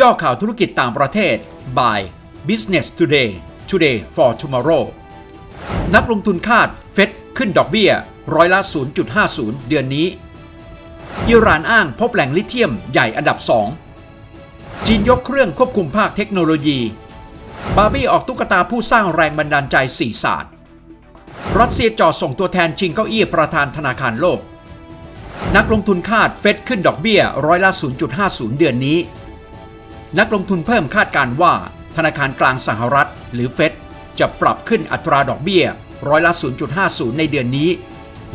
ย่อข่าวธุรกิจต่างประเทศ by Business Today Today for Tomorrow นักลงทุนคาดเฟดขึ้นดอกเบี้ยร้อยละ 0.50 เดือนนี้ อิหร่านอ้างพบแหล่งลิเธียมใหญ่อันดับ 2 จีนยกเครื่องควบคุมภาคเทคโนโลยี บาร์บี้ออกตุ๊กตาผู้สร้างแรงบันดาลใจสี่ศาสตร์ รัสเซียจ่อส่งตัวแทนชิงเก้าอี้ประธานธนาคารโลก นักลงทุนคาดเฟดขึ้นดอกเบี้ยร้อยละ 0.50 เดือนนี้ นักลงทุนเพิ่มคาดการว่า ธนาคารกลางสหรัฐ หรือเฟดจะปรับขึ้นอัตราดอกเบี้ยร้อยละ 0.50 ในเดือนนี้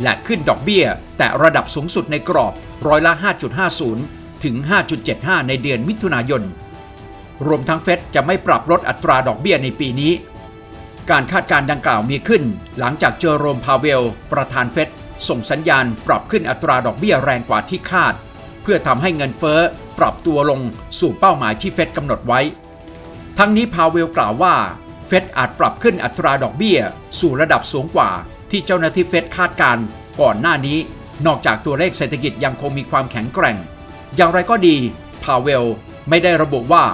และขึ้นดอกเบี้ย แต่ระดับสูงสุดในกรอบร้อยละ 5.50 ถึง 5.75 ในเดือนมิถุนายน รวมทั้งเฟดจะไม่ปรับลดอัตราดอกเบี้ยในปีนี้ การคาดการณ์ดังกล่าวมีขึ้น หลังจากเจอโรมพาเวล ประธานเฟด ส่งสัญญาณปรับขึ้นอัตราดอกเบี้ยแรงกว่าที่คาด เพื่อทำให้เงินเฟ้อปรับตัวลงสู่เป้าหมายที่เฟดกำหนดไว้ ทั้งนี้พาเวลกล่าวว่า เฟดอาจปรับขึ้นอัตราดอกเบี้ย สู่ระดับสูงกว่า ที่เจ้าหน้าที่เฟดคาดการก่อนหน้านี้ นอกจากตัวเลขเศรษฐกิจยังคงมีความแข็งแกร่ง อย่างไรก็ดี พาเวลไม่ได้ระบุว่า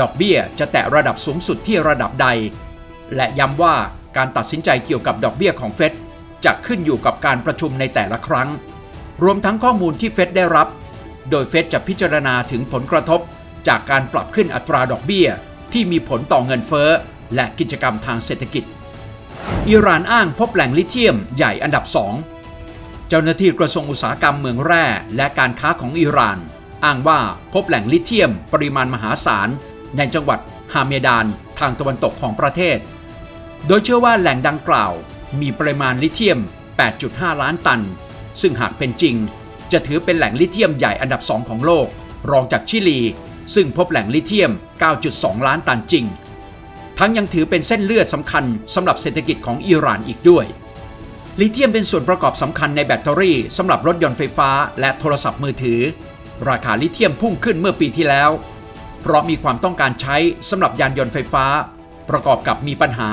ดอกเบี้ยจะแตะระดับสูงสุดที่ระดับใด และย้ำว่าการตัดสินใจเกี่ยวกับดอกเบี้ยของเฟด จะขึ้นอยู่กับการประชุมในแต่ละครั้ง รวมทั้งข้อมูลที่เฟดได้รับ โดยเฟดจะพิจารณาถึงผลกระทบ จากการปรับขึ้นอัตราดอกเบี้ย ที่มีผลต่อเงินเฟ้อ และกิจกรรมทางเศรษฐกิจ อิหร่านอ้างพบแหล่งลิเธียมใหญ่อันดับสองเจ้าหน้าที่กระทรวงอุตสาหกรรมเมืองแร่และการค้าของอิหร่าน อ้างว่าพบแหล่งลิเธียมปริมาณมหาศาล ในจังหวัดฮาเมดานทางตะวันตกของประเทศ โดยเชื่อว่าแหล่งดังกล่าว มีปริมาณลิเธียม 8.5 ล้านตัน ซึ่งหากเป็นจริง จะถือเป็นแหล่งลิเธียมใหญ่อันดับสองของโลก รองจากชิลี ซึ่งพบแหล่งลิเธียม 9.2 ล้านตันจริง ทั้งยังถือเป็นเส้นเลือดสำคัญสำหรับเศรษฐกิจของอิหร่านอีกด้วย ลิเธียมเป็นส่วนประกอบสำคัญในแบตเตอรี่สำหรับรถยนต์ไฟฟ้า และโทรศัพท์มือถือ ราคาลิเธียมพุ่งขึ้นเมื่อปีที่แล้ว เพราะมีความต้องการใช้สำหรับยานยนต์ไฟฟ้า ประกอบกับมีปัญหา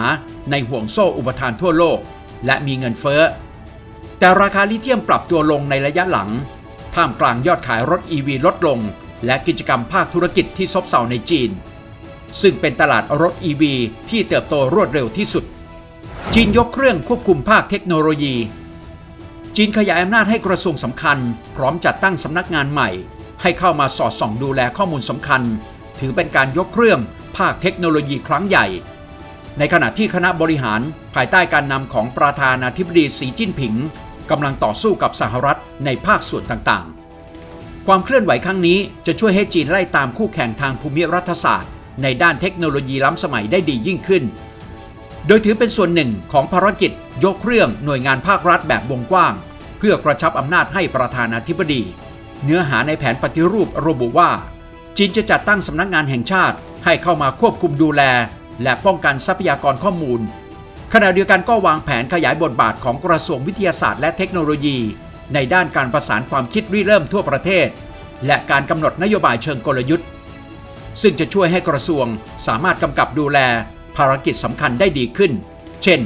ในห่วงโซ่อุปทานทั่วโลก และมีเงินเฟ้อ แต่ราคาลิเธียมปรับตัวลงในระยะหลัง ท่ามกลางยอดขายรถ EV ลดลง และกิจกรรมภาคธุรกิจที่ซบเซาในจีน ซึ่งเป็นตลาดรถ EV ที่เติบโตรวดเร็วที่สุด จีนยกเครื่องควบคุมภาคเทคโนโลยี จีนขยายอำนาจให้กระทรวงสำคัญ พร้อมจัดตั้งสำนักงานใหม่ ให้เข้ามาสอดส่องดูแลข้อมูลสำคัญ ถือเป็นการยกเครื่อง ภาคเทคโนโลยีครั้งใหญ่ ในขณะที่คณะบริหารภายใต้การนำของประธานาธิบดีสีจิ้นผิงกำลังต่อสู้กับสหรัฐในภาคส่วนต่างๆ ความเคลื่อนไหวครั้งนี้จะช่วยให้จีนไล่ตามคู่แข่งทางภูมิรัฐศาสตร์ ในด้านเทคโนโลยีล้ำสมัยได้ดียิ่งขึ้น โดยถือเป็นส่วนหนึ่งของภารกิจยกเครื่องหน่วยงานภาครัฐแบบวงกว้าง เพื่อกระชับอำนาจให้ประธานาธิบดี เนื้อหาในแผนปฏิรูประบุว่า จีนจะจัดตั้งสำนักงานแห่งชาติ ให้เข้ามาควบคุมดูแล และป้องกันทรัพยากรข้อมูล ขณะเดียวกันก็วางแผนขยายบทบาทของกระทรวงวิทยาศาสตร์และเทคโนโลยี ในด้านการประสานความคิดริเริ่มทั่วประเทศ และการกำหนดนโยบายเชิงกลยุทธ์ ซึ่งจะช่วยให้กระทรวงสามารถกำกับดูแล ภารกิจสำคัญได้ดีขึ้น เช่น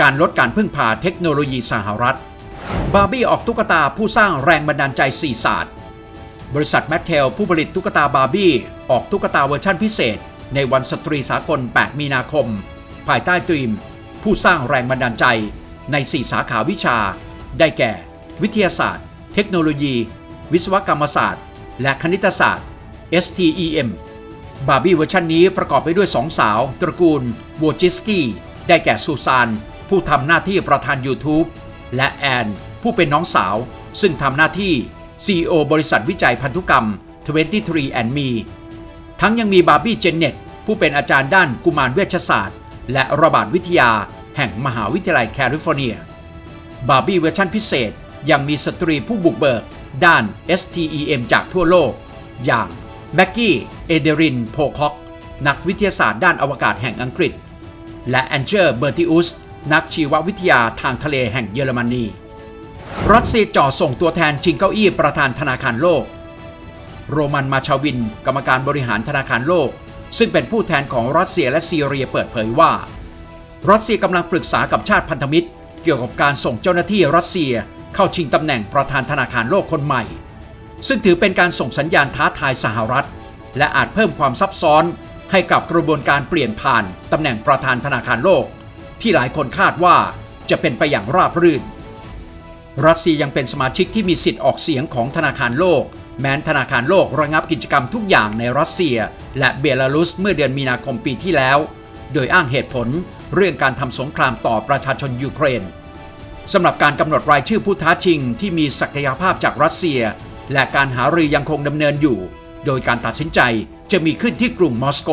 การลดการพึ่งพาเทคโนโลยีสหรัฐ บาร์บี้ออกตุ๊กตาผู้สร้างแรงบันดาลใจสี่ศาสตร์ บริษัทแมทเทลผู้ผลิตตุ๊กตาบาร์บี้ ออกตุ๊กตาเวอร์ชั่นพิเศษ ในวันสตรีสากล 8 มีนาคม ภายใต้ตรีม ผู้สร้างแรงบันดาลใจใน 4 สาขาวิชา ได้แก่ วิทยาศาสตร์ เทคโนโลยี วิศวกรรมศาสตร์ และคณิตศาสตร์ STEM บาร์บี้เวอร์ชันนี้ประกอบไปด้วยสองสาว ตระกูลโวจิสกี้ได้แก่ซูซาน ผู้ทำหน้าที่ประธาน YouTube และแอน ผู้เป็นน้องสาว ซึ่งทำหน้าที่ CEO บริษัทวิจัยพันธุกรรม 23 and Me ทั้งยังมีบาร์บี้เจนเน็ตผู้เป็นอาจารย์ด้านกุมารเวชศาสตร์ และระบาดวิทยาแห่งมหาวิทยาลัยแคลิฟอร์เนีย บาร์บี้เวอร์ชันพิเศษ ยังมีสตรีผู้บุกเบิก ด้าน STEM จากทั่วโลก อย่างแบ็กกี้ เอเดริน โพคอกนักวิทยาศาสตร์ด้านอวกาศแห่งอังกฤษ และแอนเจอร์ เบอร์ติอุส นักชีววิทยาทางทะเลแห่งเยอรมนี รัสเซียจ่อส่งตัวแทนชิงเก้าอี้ประธานธนาคารโลก โรมันมาชาวิน กรรมการบริหารธนาคารโลก ซึ่งเป็นผู้แทนของรัสเซียและซีเรียเปิดเผยว่า รัสเซียกำลังปรึกษากับชาติพันธมิตร เกี่ยวกับการส่งเจ้าหน้าที่รัสเซียเข้าชิงตำแหน่งประธานธนาคารโลกคนใหม่ ซึ่งถือเป็นการส่งสัญญาณท้าทายสหรัฐ และอาจเพิ่มความซับซ้อนให้กับกระบวนการเปลี่ยนผ่านตำแหน่งประธานธนาคารโลก ที่หลายคนคาดว่าจะเป็นไปอย่างราบรื่น รัสเซียยังเป็นสมาชิกที่มีสิทธิ์ออกเสียงของธนาคารโลก แม้นธนาคารโลกระงับกิจกรรมทุกอย่างในรัสเซีย และเบลารุสเมื่อเดือนมีนาคมปีที่แล้ว โดยอ้างเหตุผลเรื่องการทำสงครามต่อประชาชนยูเครนสำหรับการกำหนดรายชื่อผู้ท้าชิงที่มีศักยภาพจากรัสเซีย และการหารือยังคงดำเนินอยู่ โดยการตัดสินใจจะมีขึ้นที่กรุงมอสโก